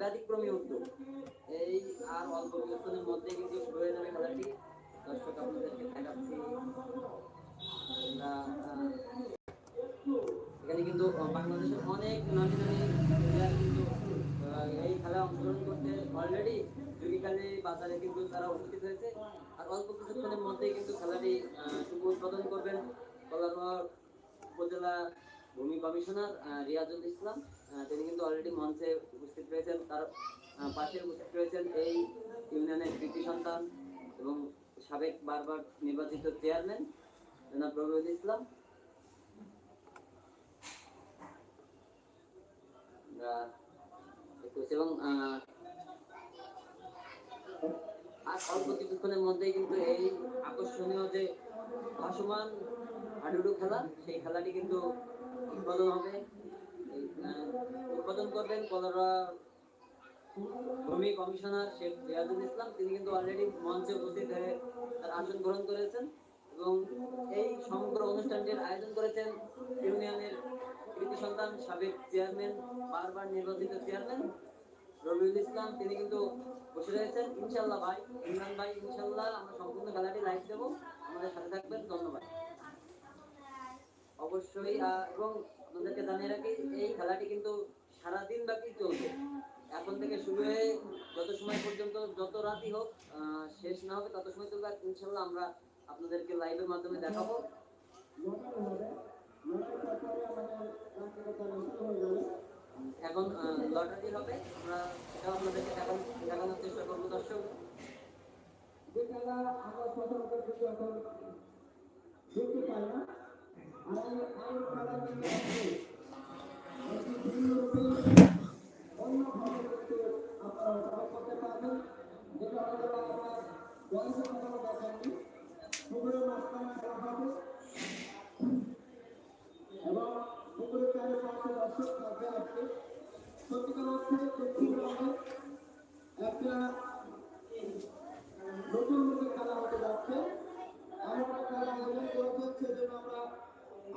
ব্যতিক্রমী উদ্যোগ। এই আর অল্প কিছুক্ষণের মধ্যে কিন্তু শুরু হয়ে যাবে খেলাটি। দর্শক, আপনাদেরকে এখানে কিন্তু বাংলাদেশের অনেক নামি নামি প্লেয়ার কিন্তু এই খেলায় অংশগ্রহণ করতে অলরেডি জুগিখালি বাজারে কিন্তু তারা উপস্থিত হয়েছে। আর অল্প কিছুক্ষণের মধ্যেই কিন্তু খেলাটি শুভ উদ্বোধন করবেন। কলারোয়া উপজেলা ভূমি কমিশনার রিয়াজুল ইসলাম তিনি কিন্তু অলরেডি মঞ্চে উপস্থিত রয়েছেন। তার পাশে উপস্থিত রয়েছেন এই ইউনিয়নের কৃতি সন্তান এবং সাবেক বারবার নির্বাচিত চেয়ারম্যান, জনাব রবিউল ইসলাম। এবং আর অল্প কিছুক্ষণের মধ্যেই কিন্তু এই আকর্ষণীয় যে ভাসমান হাডুডু খেলা, সেই খেলাটি কিন্তু উদ্বোধন হবে। এই, করবেন কলরা ভূমি কমিশনার শেখ রিয়াজুল ইসলাম। তিনি কিন্তু অলরেডি মঞ্চে উপস্থিত হয়ে তার আসন গ্রহণ করেছেন এবং এই সমগ্র অনুষ্ঠানটির আয়োজন করেছেন ইউনিয়নের কৃতি সন্তান সাবেক চেয়ারম্যান বারবার নির্বাচিত চেয়ারম্যান রবিউল ইসলাম। তিনি কিন্তু বসে রয়েছেন। ইনশাল্লাহ ভাই ইমরান ভাই ইনশাল্লাহ আমরা সম্পূর্ণ খেলাটি লাইভ দেবো। আমাদের সাথে থাকবেন। ধন্যবাদ। অবশ্যই এবং আপনাদেরকে জানিয়ে রাখি, এই খেলাটি কিন্তু সারাদিন ব্যাপী চলবে এখন থেকে শুরু হয়ে যত সময় পর্যন্ত যত রাতই হোক শেষ না হবে তত সময় চলবে। আর ইনশাল্লাহ আমরা আপনাদেরকে লাইভের মাধ্যমে দেখাবো। এখন লটারি হবে। আমরা সেটাও আপনাদেরকে দেখানোর চেষ্টা করব, দর্শক। না। একটা নতুন খেলা হতে যাচ্ছে। এমন একটা খেলা আয়োজন করেছেন সেজন্য আমরা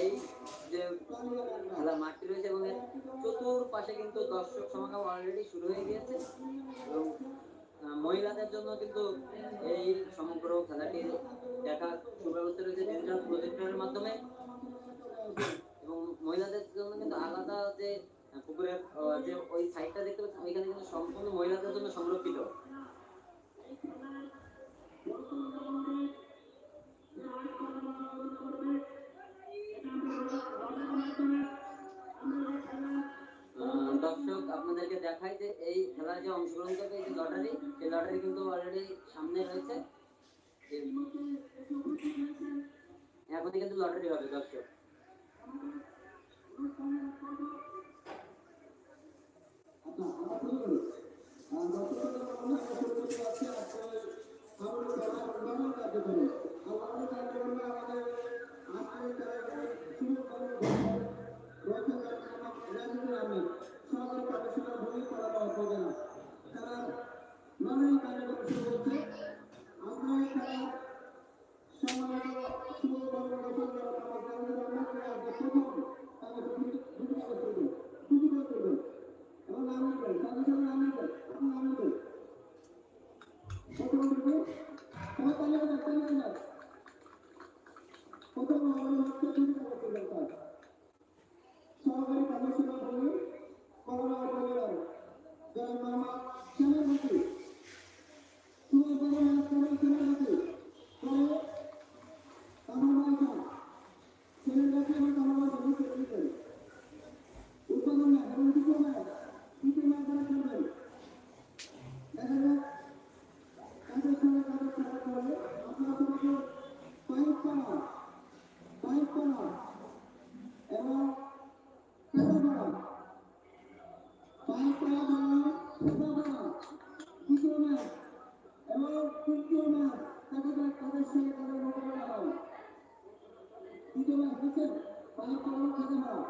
এই যে খেলার মাঠটি রয়েছে এবং চতুর্পাশে কিন্তু দর্শক সমাগম অলরেডি শুরু হয়ে গিয়েছে এবং মহিলাদের জন্য কিন্তু এই সমগ্র খেলাটি দেখার সুব্যবস্থা রয়েছে ডিজিটাল প্রজেক্টরের মাধ্যমে। এবং মহিলাদের জন্য কিন্তু আলাদা যে পুকুরের যে ওই সাইডটা দেখতে পাচ্ছেন, ওইখানে কিন্তু সম্পূর্ণ মহিলাদের জন্য সংরক্ষিত। লটারি কিন্তু অলরেডি সামনে রয়েছে। এখনই কিন্তু লটারি হবে দর্শক। আচ্ছা লড়াই কার্যক্রম শুরু হচ্ছে আমরা খেলার সম্মানিত শুভ কর্মকর্তা জনাব রাজিদুল দ্বিতীয় ম্যাচ বুঝছেন পাঁচ চরণ খেতে হয়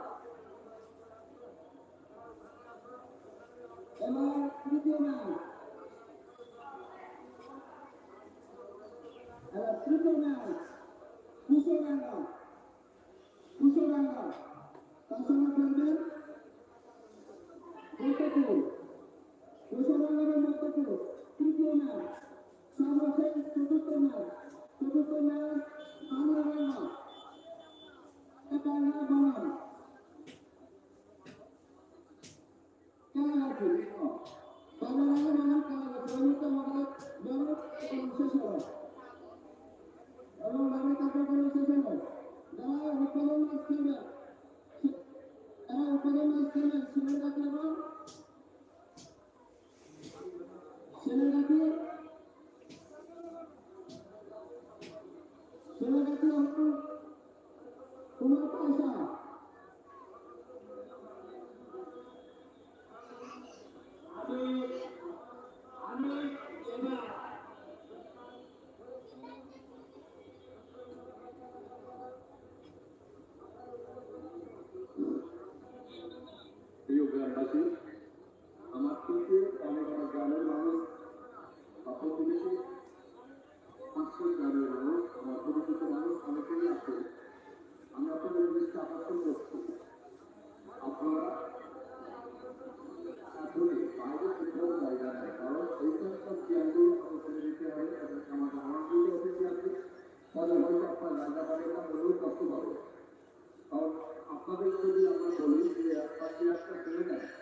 এবং তৃতীয় ম্যাচ এবার তৃতীয় ম্যাচ কুশোরাঙ্গা কুশোরাঙ্গা তার সঙ্গে খেলবেন ম্যাচ 我们来看一下。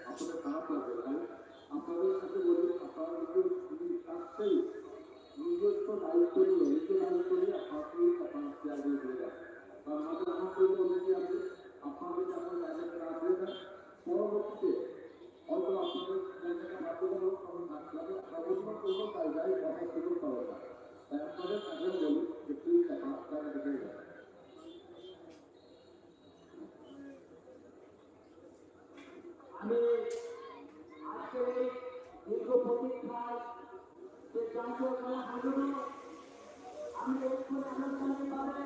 আপনাদের খারাপ লাগবে তাই আপনাদের সাথে বলি আপনারা যদি আসছেই নিজস্ব দায়িত্ব নিয়ে, নিজস্ব দায়িত্ব নিয়ে আপনার আপনার চেয়ারগুলো ফেলে দেন কারণ আমাদের আমার কোনো অতিথি আছে, আপনাদের যখন জায়গাটা রাখবে না পরবর্তীতে হয়তো আপনাদের জায়গাটা বাধ্যতা হোক তখন থাকবে সর্বত্র কোনো জায়গায় কথা সুযোগ পাবে না। তাই আপনাদের কাছে বলি যে প্লিজ আপনার জায়গাটা ফেলে দেন আমি আজকে এই দীর্ঘ প্রতীক্ষায় যে জাতীয় খেলা আন্দোলন আমি এক্ষুনি আনুষ্ঠানিকভাবে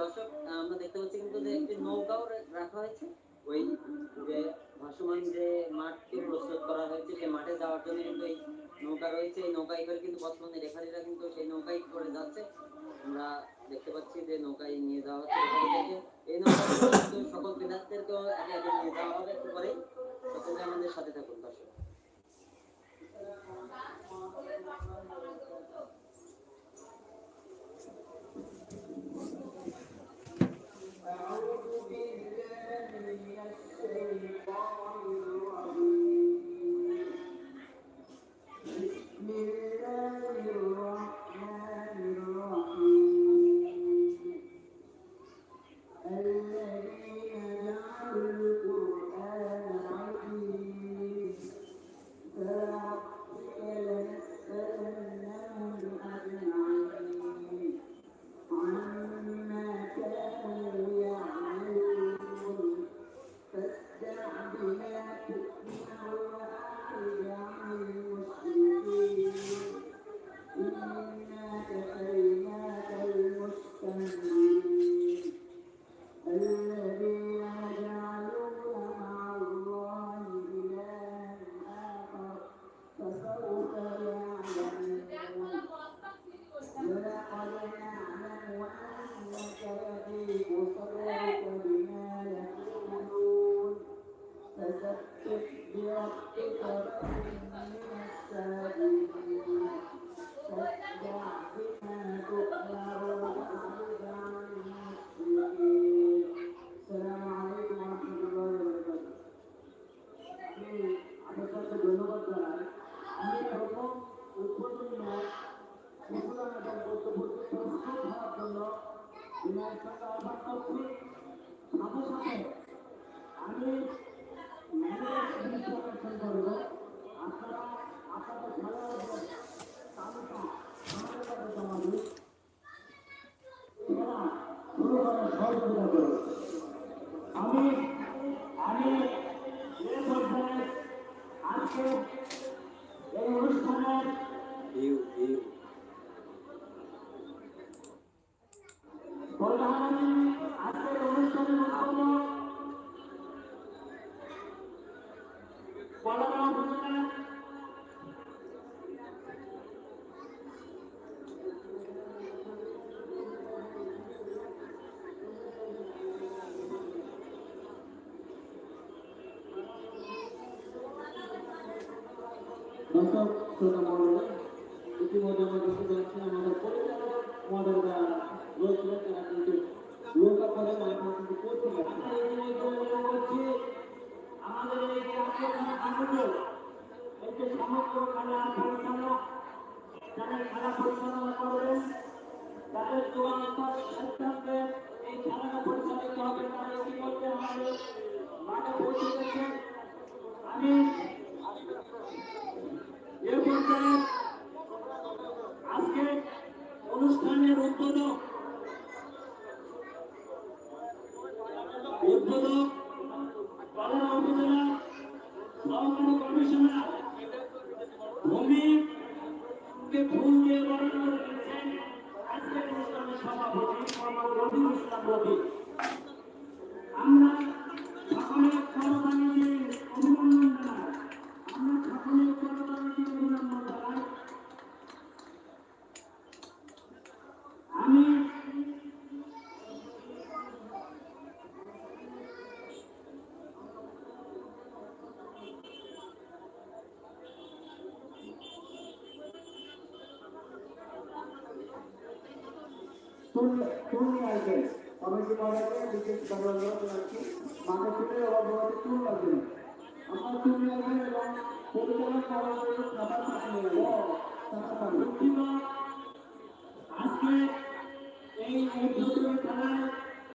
দর্শক আমরা দেখতে পাচ্ছি কিন্তু নৌকাও রাখা হয়েছে। ওই যে ভাসমান যে মাঠটি প্রস্তুত করা হয়েছে, সেই মাঠে যাওয়ার জন্য কিন্তু এই নৌকা রয়েছে, এই নৌকায় করে কিন্তু বর্তমানে রেফারিরা কিন্তু সেই নৌকায় করে যাচ্ছে। আমরা দেখতে পাচ্ছি যে নৌকায় নিয়ে যাওয়া হচ্ছে এই নৌকায় কিন্তু সকল বিদ্যার্থীদেরকেও একে একে নিয়ে যাওয়া হবে একটু পরেই। সকলে আমাদের সাথে থাকুন দর্শক করুন আমি আমি এ পর্যায়ে আজকে এই অনুষ্ঠানের ভিউ ভিউ প্রধান আজকের অনুষ্ঠানের উদ্বোধক কলমা উপজেলা দর্শক শ্রোতা ইতিমধ্যে করে উল্লেখ করছি আমাদের এই আন্দোলন এই যে সমগ্র খেলা পরিচালক যারা তাদের চূড়ান্ত সিদ্ধান্তে এই খেলাটা পরিচালিত হবে তারা ইতিমধ্যে আমাদের আমি এ আজকে অনুষ্ঠানের উদ্বোধক উদ্বোধক কলেরা উপজেলা সহকারী কমিশনার দিয়ে বরণ করে আমরা চুন আসবে। কমিটি মহোদয়কে বিশেষ ধন্যবাদ জানাচ্ছি মাথা চুনের অভাবে চুন লাগবে না। আমার চুন আসবে এবং পরিচালক মহোদয়ের খাবার পাঠিয়ে নেবে টাকা পাবে আজকে এই খেলায়